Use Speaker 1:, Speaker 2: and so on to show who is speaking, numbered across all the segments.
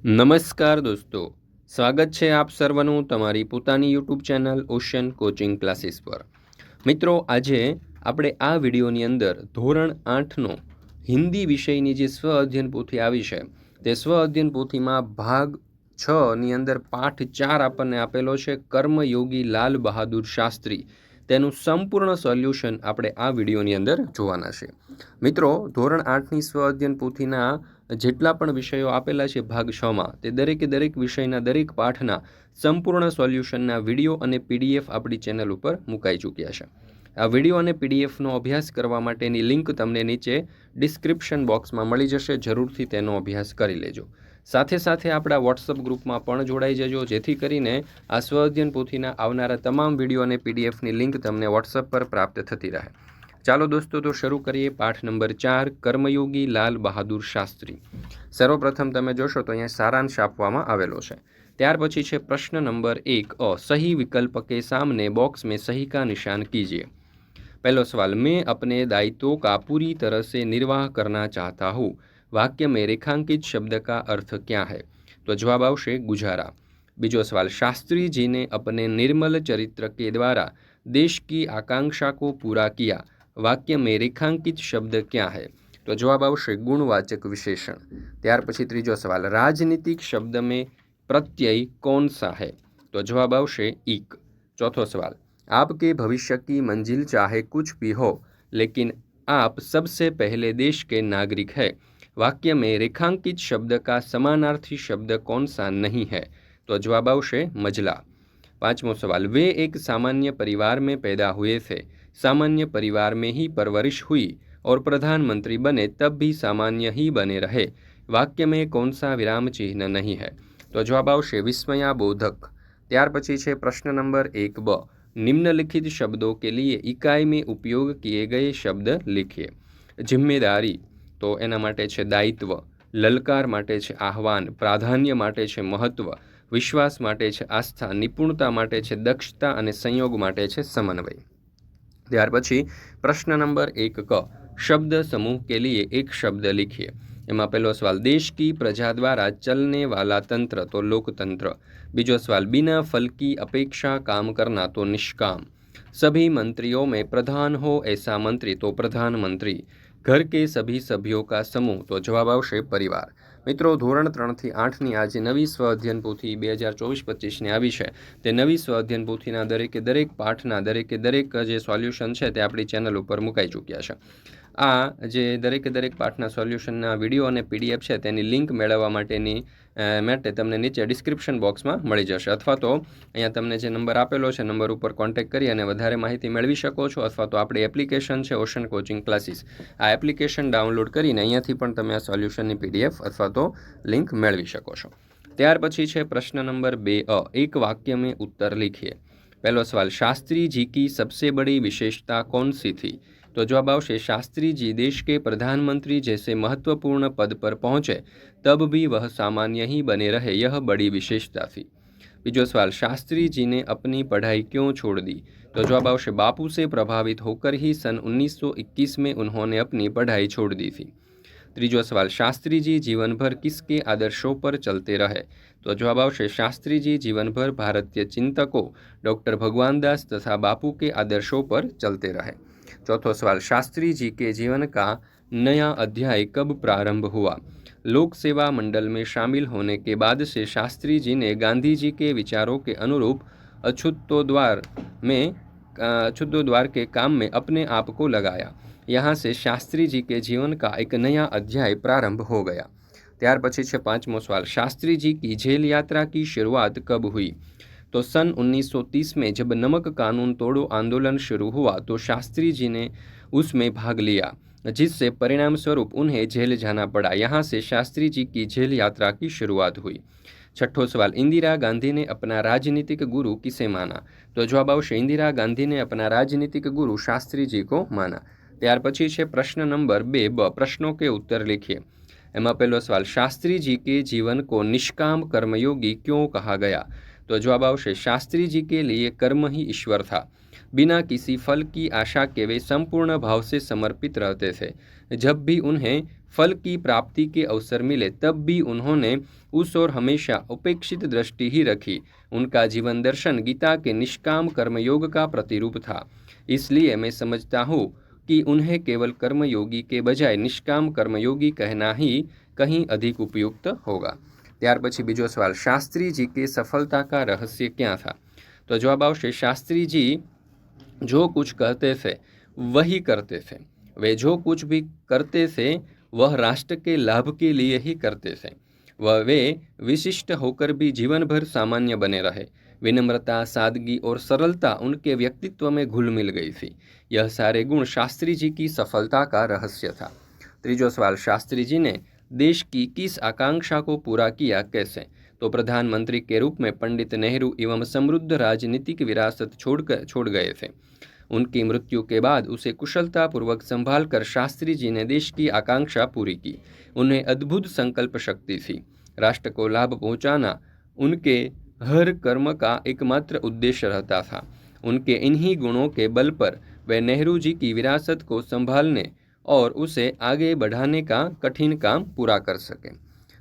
Speaker 1: નમસ્કાર દોસ્તો, સ્વાગત છે આપ સર્વનું તમારી પોતાની YouTube channel Ocean Coaching Classes પર. મિત્રો, આજે આપણે આ વિડીયોની અંદર ધોરણ આઠનો હિન્દી વિષયની જે સ્વ અધ્યયન પોથી આવી છે, તે સ્વ અધ્યયન પોથીમાં ભાગ છની અંદર પાઠ ચાર આપણને આપેલો છે, કર્મયોગી લાલ બહાદુર શાસ્ત્રી. તેનું સંપૂર્ણ સોલ્યુશન આપણે આ વિડીયોની અંદર જોવાના છે. મિત્રો, ધોરણ આઠની સ્વ અધ્યયન પોથીના જેટલા પણ વિષયો આપેલા છે ભાગ છમાં, તે દરેકે દરેક વિષયના દરેક પાઠના સંપૂર્ણ સોલ્યુશનના વીડિયો અને પીડીએફ આપણી ચેનલ ઉપર મુકાઈ ચૂક્યા છે. આ વીડિયો અને પીડીએફનો અભ્યાસ કરવા માટેની લિંક તમને નીચે ડિસ્ક્રિપ્શન બોક્સમાં મળી જશે, જરૂરથી તેનો અભ્યાસ કરી લેજો. સાથે સાથે આપણા વોટ્સઅપ ગ્રુપમાં પણ જોડાઈ જજો, જેથી કરીને આ સ્વ અધ્યયન પોથીના આવનારા તમામ વીડિયો અને પીડીએફની લિંક તમને વોટ્સઅપ પર પ્રાપ્ત થતી રહે. ચાલો દોસ્તો, તો શરૂ કરીએ પાઠ નંબર ચાર, કર્મયોગી લાલ બહાદુર શાસ્ત્રી. સર્વપ્રથમ તમે જોશો તો અહીંયા સારાંશ આપવામાં આવેલો છે. ત્યાર પછી છે પ્રશ્ન નંબર એક, અ, સહી વિકલ્પ કે સામને બોક્સ મેં સહી કા નિશાન કીજીએ પહેલો સવાલ, મેં अपने दायित्वों કા પૂરી तरह से निर्वाह करना चाहता हूँ वाक्य में रेखांकित शब्द का अर्थ क्या है तो जवाब આવશે ગુજારા. બીજો સવાલ શાસ્ત્રીજીને અપને નિર્મલ ચરિત્ર કે દ્વારા દેશ કી આકાંક્ષા કો પૂરા કિયા? पूरा किया वाक्य में रेखांकित शब्द क्या है तो जवाब आवश्य गुणवाचक विशेषण ત્યાર પછી ત્રીજો સવાલ राजनीतिक शब्द में प्रत्यय कौन सा है तो जवाब आवश्य ईक चौथो सवाल आपके भविष्य की मंजिल चाहे कुछ भी हो लेकिन आप सबसे पहले देश के नागरिक है वाक्य में रेखांकित शब्द का समानार्थी शब्द कौन सा नहीं है तो जवाब आवश्य मजला पांचमो सवाल वे एक सामान्य परिवार में पैदा हुए थे सामान्य परिवार में ही परवरिश हुई और प्रधानमंत्री बने तब भी सामान्य ही बने रहे वाक्य में कौन सा विराम चिन्ह नहीं है तो जवाब आवश्य विस्मयाबोधक ત્યાર પછી છે પ્રશ્ન નંબર એક બ निम्नलिखित शब्दों के लिए इकाई में उपयोग किए गए शब्द लिखिए જિમ્મેદારી તો એના માટે છે દાયિત્વ લલકાર માટે છે આહવાન પ્રાધાન્ય માટે છે મહત્વ વિશ્વાસ માટે છે આસ્થા નિપુણતા માટે છે દક્ષતા અને સંયોગ માટે છે સમન્વય ત્યાર પછી પ્રશ્ન નંબર એક ક शब्द समूह के लिए एक शब्द लिखिए એમાં પહેલો સવાલ देश की प्रजा द्वारा चलने वाला तंत्र तो लोकतंत्र बीजो सवाल बिना फल की अपेक्षा काम करना तो निष्काम सभी मंत्रियों में प्रधान हो ऐसा मंत्री तो प्रधानमंत्री ઘર કે સભી સભ્યો કા સમૂહ? તો જવાબ આવશે પરિવાર. મિત્રો, ધોરણ ત્રણથી આઠની આજે નવી સ્વ અધ્યયન પોથી બે હજાર ચોવીસ પચીસની આવી છે. તે નવી સ્વ અધ્યયન પોથીના દરેકે દરેક પાઠના દરેકે દરેક જે સોલ્યુશન છે તે આપણી ચેનલ ઉપર મુકાઈ ચૂક્યા છે. આ જે દરેકે દરેક પાઠના સોલ્યુશનના વીડિયો અને પીડીએફ છે, તેની લિંક મેળવવા માટેની માટે તમને નીચે ડિસ્ક્રિપ્શન બોક્સમાં મળી જશે. અથવા તો અહીંયા તમને જે નંબર આપેલો છે, નંબર ઉપર કોન્ટેક્ટ કરી અને વધારે માહિતી મેળવી શકો છો, અથવા તો આપણી એપ્લિકેશન છે, ઓશન કોચિંગ ક્લાસીસ. આ એપ્લિકેશન ડાઉનલોડ કરીને અહીંયાથી પણ તમે આ સોલ્યુશનની પીડીએફ અથવા તો લિંક મેળવી શકો છો. ત્યાર પછી છે, પ્રશ્ન નંબર બે અ, એક વાક્ય મેં ઉત્તર લીખીએ. પહેલો સવાલ શાસ્ત્રી જી કી સબસે બડી વિશેષતા કોણ સી થી? तो जवाब आवश्य शास्त्री जी देश के प्रधानमंत्री जैसे महत्वपूर्ण पद पर पहुंचे तब भी वह सामान्य ही बने रहे यह बड़ी विशेषता थी बीजो सवाल शास्त्री जी ने अपनी पढ़ाई क्यों छोड़ दी तो जवाब आवश्य बापू से प्रभावित होकर ही सन 1921 में उन्होंने अपनी पढ़ाई छोड़ दी थी ત્રીજો સવાલ શાસ્ત્રી जी जीवन भर किसके आदर्शों पर चलते रहे तो जवाब आवश्य शास्त्री जी जीवन भर भारतीय चिंतकों डॉक्टर भगवान दास तथा बापू के आदर्शों पर चलते रहे चौथो सवाल शास्त्री जी के जीवन का नया अध्याय कब प्रारंभ हुआ लोक सेवा मंडल में शामिल होने के बाद से शास्त्री जी ने गांधी जी के विचारों के अनुरूप अछूतोद्वार में अछूतोद्वार के काम में अपने आप को लगाया यहाँ से शास्त्री जी के जीवन का एक नया अध्याय प्रारंभ हो गया ત્યાર પછી છે પાંચમો સવાલ शास्त्री जी की जेल यात्रा की शुरुआत कब हुई तो सन 1930 में जब नमक कानून तोड़ो आंदोलन शुरू हुआ तो शास्त्री जी ने उसमें भाग लिया जिससे परिणाम स्वरूप उन्हें जेल जाना पड़ा यहाँ से शास्त्री जी की जेल यात्रा की शुरुआत हुई छठो सवाल इंदिरा गांधी ने अपना राजनीतिक गुरु किसे माना तो जवाब आवश्य इंदिरा गांधी ने अपना राजनीतिक गुरु शास्त्री जी को माना ત્યાર પછી છે પ્રશ્ન નંબર બે બ પ્રશ્નો કે ઉત્તર लिखिए એમાં પહેલો સવાલ શાસ્ત્રી जी के जीवन को निष्काम कर्मयोगी क्यों कहा गया तो जवाब शास्त्री जी के लिए कर्म ही ईश्वर था। बिना किसी फल की आशा के वे संपूर्ण भाव से समर्पित रहते थे। जब भी उन्हें फल की प्राप्ति के अवसर मिले, तब भी उन्होंने उस ओर हमेशा उपेक्षित दृष्टि ही रखी। उनका जीवन दर्शन गीता के निष्काम कर्मयोग का प्रतिरूप था। इसलिए मैं समझता हूँ कि उन्हें केवल कर्मयोगी के बजाय निष्काम कर्मयोगी कहना ही कहीं अधिक उपयुक्त होगा। त्यार पी बीजो सवाल शास्त्री जी के सफलता का रहस्य क्या था तो जवाब જવાબ शास्त्री जी जो कुछ कहते थे वही करते थे वे जो कुछ भी करते थे वह राष्ट्र के लाभ के लिए ही करते थे वह वे विशिष्ट होकर भी जीवन भर सामान्य बने रहे विनम्रता सादगी और सरलता उनके व्यक्तित्व में घुल मिल गई थी यह सारे गुण शास्त्री जी की सफलता का रहस्य था त्रीजो सवाल शास्त्री जी ने देश की किस आकांक्षा को पूरा किया कैसे? तो प्रधानमंत्री के रूप में पंडित नेहरू एवं समृद्ध राजनीतिक विरासत छोड़कर छोड़ गए थे। उनकी मृत्यु के बाद उसे कुशलतापूर्वक संभाल कर शास्त्री जी ने देश की आकांक्षा पूरी की। उन्हें अद्भुत संकल्प शक्ति थी। राष्ट्र को लाभ पहुंचाना उनके हर कर्म का एकमात्र उद्देश्य रहता था। उनके इन्हीं गुणों के बल पर वे नेहरू जी की विरासत को संभालने और उसे आगे बढ़ाने का कठिन काम पूरा कर सके।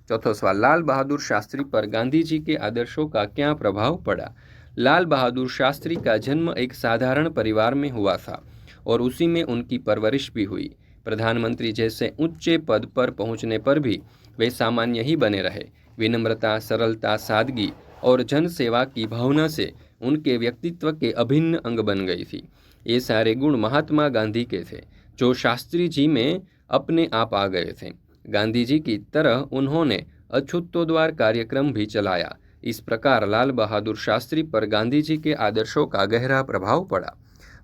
Speaker 1: चौथा सवाल, लाल बहादुर शास्त्री पर गांधी जी के आदर्शों का क्या प्रभाव पड़ा? लाल बहादुर शास्त्री का जन्म एक साधारण परिवार में हुआ था और उसी में उनकी परवरिश भी हुई। प्रधानमंत्री जैसे ऊँचे पद पर पहुँचने पर भी वे सामान्य ही बने रहे। विनम्रता, सरलता, सादगी और जन सेवा की भावना से उनके व्यक्तित्व के अभिन्न अंग बन गई थी। ये सारे गुण महात्मा गांधी के थे। जो शास्त्री जी में अपने आप आ गए थे। गांधी जी की तरह उन्होंने अछूतोद्वार कार्यक्रम भी चलाया। इस प्रकार लाल बहादुर शास्त्री पर गांधी जी के आदर्शों का गहरा प्रभाव पड़ा।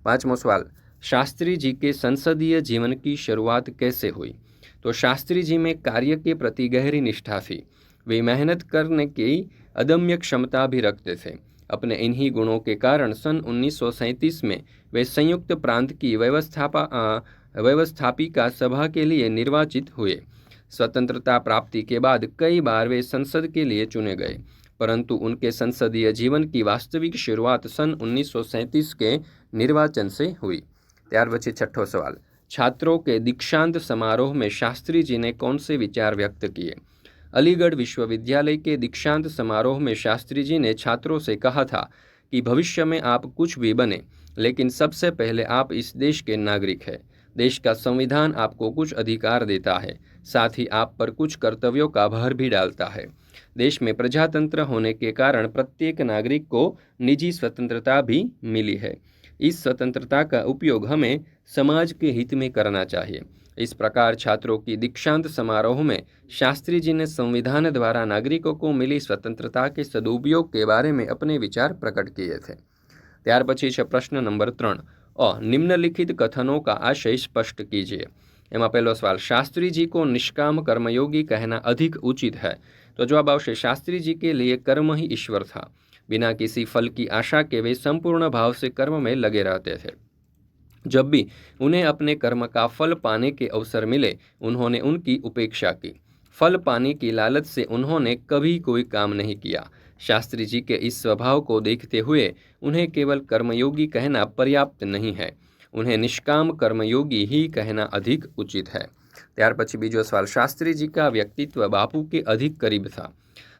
Speaker 1: पांचवा सवाल, शास्त्री जी के संसदीय जीवन की शुरुआत कैसे हुई? तो शास्त्री जी में कार्य के प्रति गहरी निष्ठा थी। वे मेहनत करने की अदम्य क्षमता भी रखते थे। अपने इन्हीं गुणों के कारण सन उन्नीस सौ सैंतीस में वे संयुक्त प्रांत की व्यवस्थापा व्यवस्थापिका सभा के लिए निर्वाचित हुए स्वतंत्रता प्राप्ति के बाद कई बार वे संसद के लिए चुने गए परंतु उनके संसदीय जीवन की वास्तविक शुरुआत सन उन्नीस के निर्वाचन से हुई ત્યાર પછી છઠ્ઠો सवाल छात्रों के दीक्षांत समारोह में शास्त्री जी ने कौन से विचार व्यक्त किए अलीगढ़ विश्वविद्यालय के दीक्षांत समारोह में शास्त्री जी ने छात्रों से कहा था कि भविष्य में आप कुछ भी बने लेकिन सबसे पहले आप इस देश के नागरिक हैं देश का संविधान आपको कुछ अधिकार देता है साथ ही आप पर कुछ कर्तव्यों का भार भी डालता है देश में प्रजातंत्र होने के कारण प्रत्येक नागरिक को निजी स्वतंत्रता भी मिली है इस स्वतंत्रता का उपयोग हमें समाज के हित में करना चाहिए इस प्रकार छात्रों की दीक्षांत समारोह में शास्त्री जी ने संविधान द्वारा नागरिकों को मिली स्वतंत्रता के सदुपयोग के बारे में अपने विचार प्रकट किए थे ત્યાર પછી છે પ્રશ્ન નંબર ત્રણ અ નિમ્નલિખિત કથનों का आशय स्पष्ट कीजिए એમાં પહેલો સવાલ शास्त्री जी को निष्काम कर्मयोगी कहना अधिक उचित है तो जवाब आवश्य शास्त्री जी के लिए कर्म ही ईश्वर था बिना किसी फल की आशा के वे संपूर्ण भाव से कर्म में लगे रहते थे जब भी उन्हें अपने कर्म का फल पाने के अवसर मिले उन्होंने उनकी उपेक्षा की फल पाने की लालच से उन्होंने कभी कोई काम नहीं किया शास्त्री जी के इस स्वभाव को देखते हुए उन्हें केवल कर्मयोगी कहना पर्याप्त नहीं है उन्हें निष्काम कर्मयोगी ही कहना अधिक उचित है ત્યાર પછી બીજો सवाल शास्त्री जी का व्यक्तित्व बापू के अधिक करीब था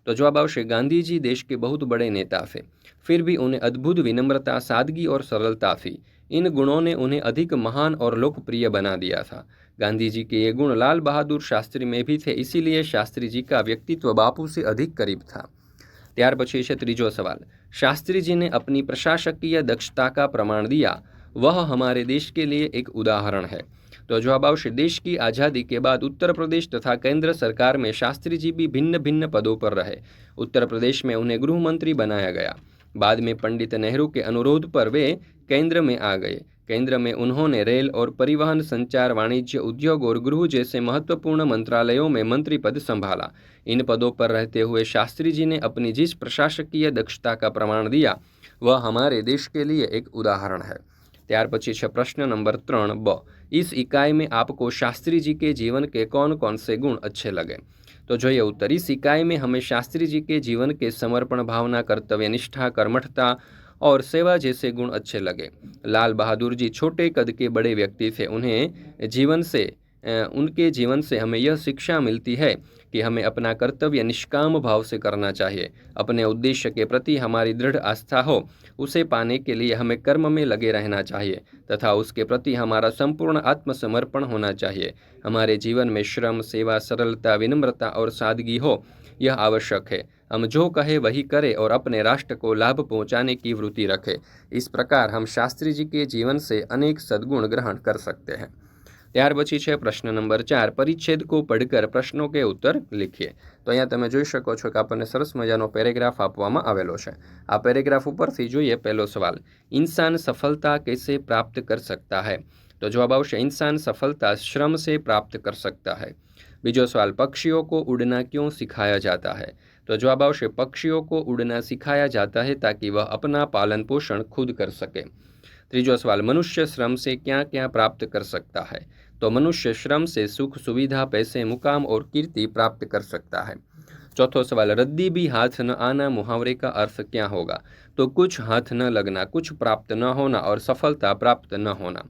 Speaker 1: तो जवाब आवश्य गांधी जी देश के बहुत बड़े नेता थे फिर भी उन्हें अद्भुत विनम्रता सादगी और सरलता थी इन गुणों ने उन्हें अधिक महान और लोकप्रिय बना दिया था गांधी जी के ये गुण लाल बहादुर शास्त्री में भी थे इसीलिए शास्त्री जी का व्यक्तित्व बापू से अधिक करीब था ત્યાર પછી છે ત્રીજો સવાલ शास्त्री जी ने अपनी प्रशासकीय दक्षता का प्रमाण दिया वह हमारे देश के लिए एक उदाहरण है तो जवाब आवश्य देश की आज़ादी के बाद उत्तर प्रदेश तथा केंद्र सरकार में शास्त्री जी भी भिन्न भिन्न पदों पर रहे उत्तर प्रदेश में उन्हें गृह मंत्री बनाया गया बाद में पंडित नेहरू के अनुरोध पर वे केंद्र में आ गए केंद्र में उन्होंने रेल और परिवहन संचार वाणिज्य उद्योग और गृह जैसे महत्वपूर्ण मंत्रालयों में मंत्री पद संभाला इन पदों पर रहते हुए शास्त्री जी ने अपनी जिस प्रशासकीय दक्षता का प्रमाण दिया वह हमारे देश के लिए एक उदाहरण है ત્યાર પછી છે પ્રશ્ન નંબર ત્રણ બ इस इकाई में आपको शास्त्री जी के जीवन के कौन कौन से गुण अच्छे लगे तो जो ये उत्तर इस इकाई में हमें शास्त्री जी के जीवन के समर्पण भावना कर्तव्य निष्ठा कर्मठता और सेवा जैसे गुण अच्छे लगे। लाल बहादुर जी छोटे कद के बड़े व्यक्ति थे। उन्हें जीवन से उनके जीवन से हमें यह शिक्षा मिलती है कि हमें अपना कर्तव्य निष्काम भाव से करना चाहिए। अपने उद्देश्य के प्रति हमारी दृढ़ आस्था हो, उसे पाने के लिए हमें कर्म में लगे रहना चाहिए तथा उसके प्रति हमारा संपूर्ण आत्मसमर्पण होना चाहिए। हमारे जीवन में श्रम, सेवा, सरलता, विनम्रता और सादगी हो, यह आवश्यक है। हम जो कहे वही करें और अपने राष्ट्र को लाभ पहुंचाने की वृत्ति रखें इस प्रकार हम शास्त्री जी के जीवन से अनेक सद्गुण ग्रहण कर सकते हैं ત્યાર પછી છે પ્રશ્ન નંબર ચાર પરિચ્છેદ કો પડકર પ્રશ્નો કે ઉત્તર લીખીએ તો અહીંયા તમે જોઈ શકો છો કે આપણને સરસ મજાનો પેરેગ્રાફ આપવામાં આવેલો છે આ પેરેગ્રાફ ઉપરથી જોઈએ પહેલો સવાલ ઇન્સાન સફળતા कैसे प्राप्त कर सकता है तो जवाब આવશે इंसान सफलता श्रम से प्राप्त कर सकता है बीजो सवाल पक्षियों को उड़ना क्यों सिखाया जाता है तो जवाब આવશે पक्षियों को उड़ना सिखाया जाता है ताकि वह अपना पालन पोषण खुद कर सके ત્રીજો સવાલ મનુષ્ય શ્રમ से क्या क्या प्राप्त कर सकता है तो मनुष्य श्रम से सुख सुविधा पैसे मुकाम और कीर्ति प्राप्त कर सकता है चौथो सवाल रद्दी भी हाथ न आना मुहावरे का अर्थ क्या होगा तो कुछ हाथ न लगना कुछ प्राप्त न होना और सफलता प्राप्त न होना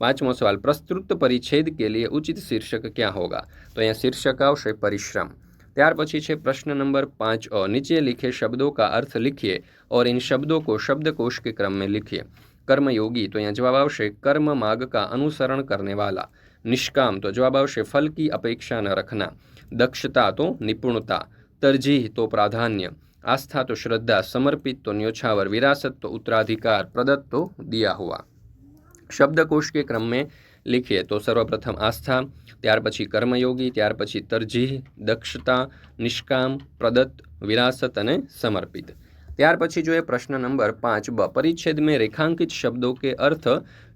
Speaker 1: पांचमो सवाल प्रस्तुत परिच्छेद के लिए उचित शीर्षक क्या होगा तो यहाँ शीर्षक आवश्य परिश्रम पी है प्रश्न नंबर पाँच अ नीचे लिखे शब्दों का अर्थ लिखिए और इन शब्दों को शब्दकोश के क्रम में लिखिए कर्मयोगी तो यहाँ जवाब आवश्य कर्म मार्ग का अनुसरण करने वाला निष्काम तो जवाब आवश्य फल की अपेक्षा न रखना दक्षता तो निपुणता तरजीह तो प्राधान्य आस्था तो श्रद्धा समर्पित तो न्योछावर विरासत तो उत्तराधिकार प्रदत्त तो दिया हुआ शब्दकोश के क्रम में લીખીએ તો સર્વપ્રથમ આસ્થા ત્યાર પછી કર્મયોગી ત્યાર પછી તરજીહ દક્ષતા નિષ્કામ પ્રદત્ત વિરાસત અને સમર્પિત ત્યાર પછી જોઈએ પ્રશ્ન નંબર પાંચ બ પરિચ્છેદ મેં રેખાંકિત શબ્દો કે અર્થ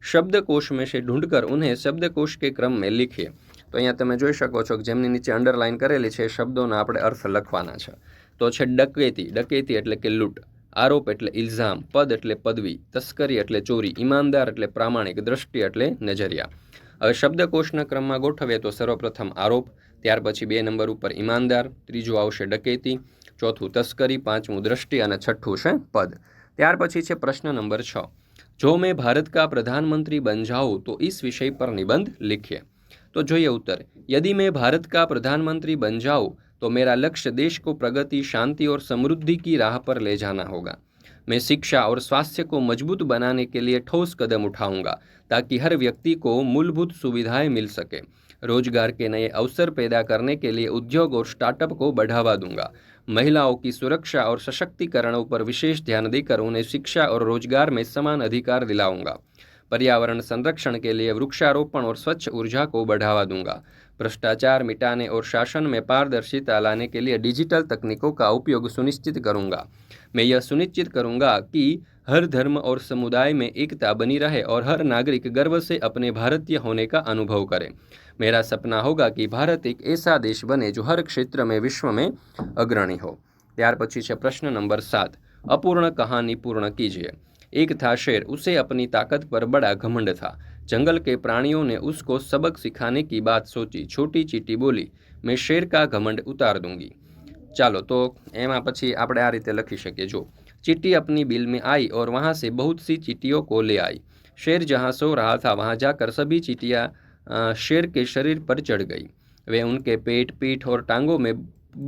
Speaker 1: શબ્દકોશ મેં સે ઢૂંઢકર ઉને શબ્દકોશ કે ક્રમ મેં લીખીએ તો અહીંયા તમે જોઈ શકો છો કે જેમની નીચે અંડરલાઇન કરેલી છે એ શબ્દોના આપણે અર્થ લખવાના છે। તો છે ડકેતી ડકેતી એટલે કે લૂંટ। આરોપ એટલે ઇલ્ઝામ, પદ એટલે પદવી, તસ્કરી એટલે ચોરી, ઈમાનદાર એટલે પ્રામાણિક, દ્રષ્ટિ એટલે નજરિયા. હવે શબ્દકોશના ક્રમમાં ગોઠવીએ તો સર્વપ્રથમ આરોપ, ત્યાર પછી બે નંબર ઉપર ઈમાનદાર, ત્રીજું આવશે ડકેતી, ચોથું તસ્કરી, પાંચમું દ્રષ્ટિ અને છઠ્ઠું છે પદ. ત્યાર પછી છે પ્રશ્ન નંબર છ. જો મેં ભારત કા પ્રધાનમંત્રી બન જાઉં તો ઇસ વિષય પર નિબંધ લીખીએ. તો જોઈએ ઉત્તર. યદિ મેં ભારત કા પ્રધાનમંત્રી બન જાઉં तो मेरा लक्ष्य देश को प्रगति, शांति और समृद्धि की राह पर ले जाना होगा। मैं शिक्षा और स्वास्थ्य को मज़बूत बनाने के लिए ठोस कदम उठाऊँगा, ताकि हर व्यक्ति को मूलभूत सुविधाएँ मिल सके। रोज़गार के नए अवसर पैदा करने के लिए उद्योग और स्टार्टअप को बढ़ावा दूँगा। महिलाओं की सुरक्षा और सशक्तिकरण पर विशेष ध्यान देकर उन्हें शिक्षा और रोज़गार में समान अधिकार दिलाऊँगा। पर्यावरण संरक्षण के लिए वृक्षारोपण और स्वच्छ ऊर्जा को बढ़ावा दूँगा। भ्रष्टाचार मिटाने और शासन में पारदर्शिता लाने के लिए डिजिटल तकनीकों का उपयोग सुनिश्चित करूंगा मैं यह सुनिश्चित करूंगा कि हर धर्म और समुदाय में एकता बनी रहे और हर नागरिक गर्व से अपने भारतीय होने का अनुभव करे मेरा सपना होगा कि भारत एक ऐसा देश बने जो हर क्षेत्र में विश्व में अग्रणी हो ત્યાર પછી છે प्रश्न नंबर सात अपूर्ण कहानी पूर्ण कीजिए एक था शेर उसे अपनी ताकत पर बड़ा घमंड था जंगल के प्राणियों ने उसको सबक सिखाने की बात सोची छोटी चीटी बोली मैं शेर का घमंड उतार दूंगी ચાલો તો એમાં પછી આપણે આ રીતે લખી શકીએ જો चीटी अपनी बिल में आई और वहाँ से बहुत सी चीटियों को ले आई शेर जहाँ सो रहा था वहाँ जाकर सभी चीटियाँ शेर के शरीर पर चढ़ गई वे उनके पेट पीठ और टांगों में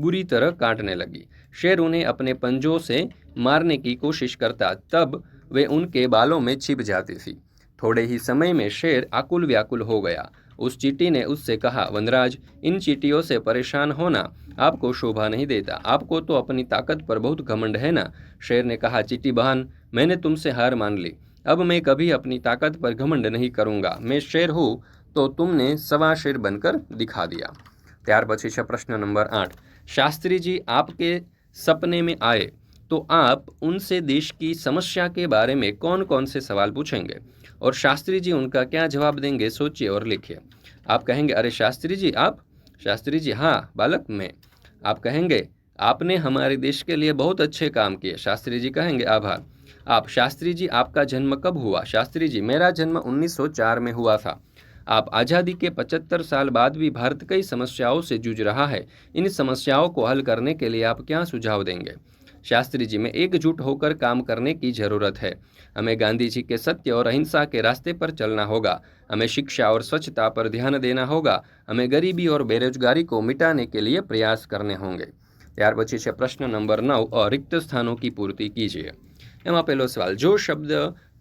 Speaker 1: बुरी तरह काटने लगी शेर उन्हें अपने पंजों से मारने की कोशिश करता तब वे उनके बालों में छिप जाती थी थोड़े ही समय में शेर आकुल व्याकुल हो गया। उस चीटी ने उससे कहा, वनराज, इन चीटियों से परेशान होना आपको शोभा नहीं देता। आपको तो अपनी ताकत पर बहुत घमंड है ना? शेर ने कहा, चीटी बहन, मैंने तुमसे हार मान ली। अब मैं कभी अपनी ताकत पर घमंड नहीं करूँगा। मैं शेर हूँ तो तुमने सवा शेर बनकर दिखा दिया। त्यार पी है प्रश्न नंबर आठ। शास्त्री जी, आपके सपने में आए तो आप उनसे देश की समस्या के बारे में कौन कौन से सवाल पूछेंगे? और शास्त्री जी उनका क्या जवाब देंगे, सोचिए और लिखिए। आप कहेंगे, अरे शास्त्री जी, आप? शास्त्री जी हाँ बालक मैं। आप कहेंगे, आपने हमारे देश के लिए बहुत अच्छे काम किए। शास्त्री जी कहेंगे, आभार। आप, शास्त्री जी, आपका जन्म कब हुआ? शास्त्री जी, मेरा जन्म 1904 में हुआ था। आप, आज़ादी के 75 साल बाद भी भारत कई समस्याओं से जूझ रहा है। इन समस्याओं को हल करने के लिए आप क्या सुझाव देंगे? शास्त्री जी में एकजुट होकर काम करने की ज़रूरत है हमें गांधी जी के सत्य और अहिंसा के रास्ते पर चलना होगा हमें शिक्षा और स्वच्छता पर ध्यान देना होगा हमें गरीबी और बेरोजगारी को मिटाने के लिए प्रयास करने होंगे ત્યાર પછી છે પ્રશ્ન નંબર નવ અ, રિક્ત સ્થાનों की पूर्ति कीजिए એમાં પહેલો સવાલ જો શબ્દ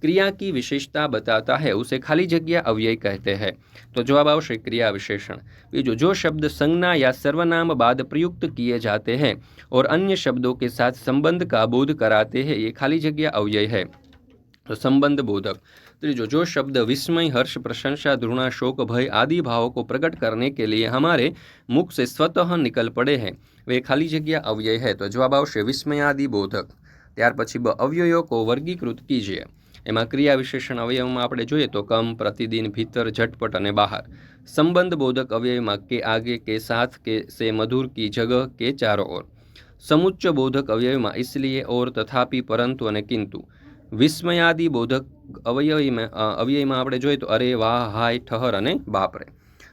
Speaker 1: क्रिया की विशेषता बताता है उसे खाली जगह अव्यय कहते हैं तो जवाब आवश्य क्रिया विशेषण बीजो जो शब्द संज्ञा या सर्वनाम बाद प्रयुक्त किए जाते हैं और अन्य शब्दों के साथ संबंध का बोध कराते हैं ये खाली जगह अव्यय है तो संबंध बोधक त्रीजो जो शब्द विस्मय हर्ष प्रशंसा घृणा शोक भय आदि भावों को प्रकट करने के लिए हमारे मुख से स्वतः निकल पड़े हैं वे खाली जगह अव्यय है तो जवाब आवश्य विस्मयादि बोधक ત્યાર પછી બ અવયવો કો વર્ગીકૃત કીજીએ એમાં ક્રિયા વિશેષણ અવયવમાં આપણે જોઈએ તો કમ, પ્રતિદિન, ભીતર, ઝટપટ અને બહાર. સંબંધ બોધક અવયવમાં કે આગે, કે સાથ, કે સે મધુર, કી જગહ કે ચારો ઓર. સમુચ્ચ બોધક અવયવમાં ઇસલિયે ઓર, તથાપી, પરંતુ અને કિંતુ. વિસ્મયાદિ બોધક અવયવીમાં અવયવમાં આપણે જોઈએ તો અરે, વાહ, હાય, ઠહર અને બાપરે.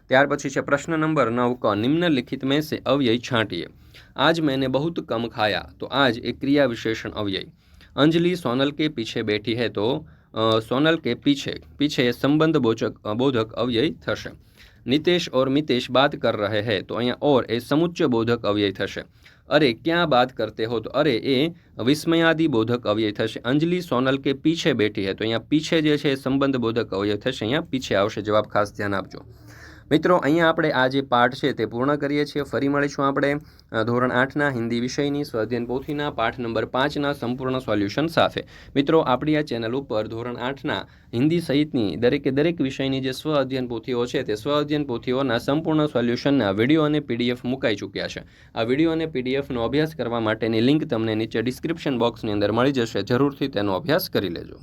Speaker 1: ત્યાર પછી છે પ્રશ્ન નંબર નવ ક, નિમ્નલિખિત મેં સે અવ્યય છાંટીએ. આજ મેને બહુત કમ ખાયા, તો આજ એ ક્રિયા વિશેષણ અવ્યય. अंजलि सोनल के पीछे बैठी है तो अ, सोनल के पीछे पीछे संबंध बोचक बोधक अव्यय થશે नितेश और मितेश बात कर रहे हैं तो અહીંયા और એ સમુચ્ચ બોધક અવ્યય થશે અરે ક્યાં બાત કરતે હો તો અરે એ વિસ્મયાદિ બોધક અવ્યય થશે અંજલિ સોનલ કે પીછે બેઠી હે તો અહીંયા પીછે જે છે એ સંબંધ બોધક અવ્યય થશે અહીંયા પીછે આવશે જવાબ ખાસ ધ્યાન આપજો મિત્રો, અહીંયા આપણે આ જે પાઠ છે તે પૂર્ણ કરીએ છીએ. ફરી મળીશું આપણે ધોરણ આઠના હિન્દી વિષયની સ્વાધ્યન પોથીના, પાઠ નંબર પાંચના સંપૂર્ણ સોલ્યુશન સાથે. મિત્રો, આપણી આ ચેનલ ઉપર ધોરણ આઠના હિન્દી સહિતની દરેકે દરેક વિષયની જે સ્વ અધ્યયન પોથીઓ છે તે સ્વ અધ્યયન પોથીઓના સંપૂર્ણ સોલ્યુશનના વીડિયો અને પીડીએફ મુકાઈ ચૂક્યા છે. આ વીડિયો અને પીડીએફનો અભ્યાસ કરવા માટેની લિંક તમને નીચે ડિસ્ક્રિપ્શન બોક્સની અંદર મળી જશે. જરૂરથી તેનો અભ્યાસ કરી લેજો.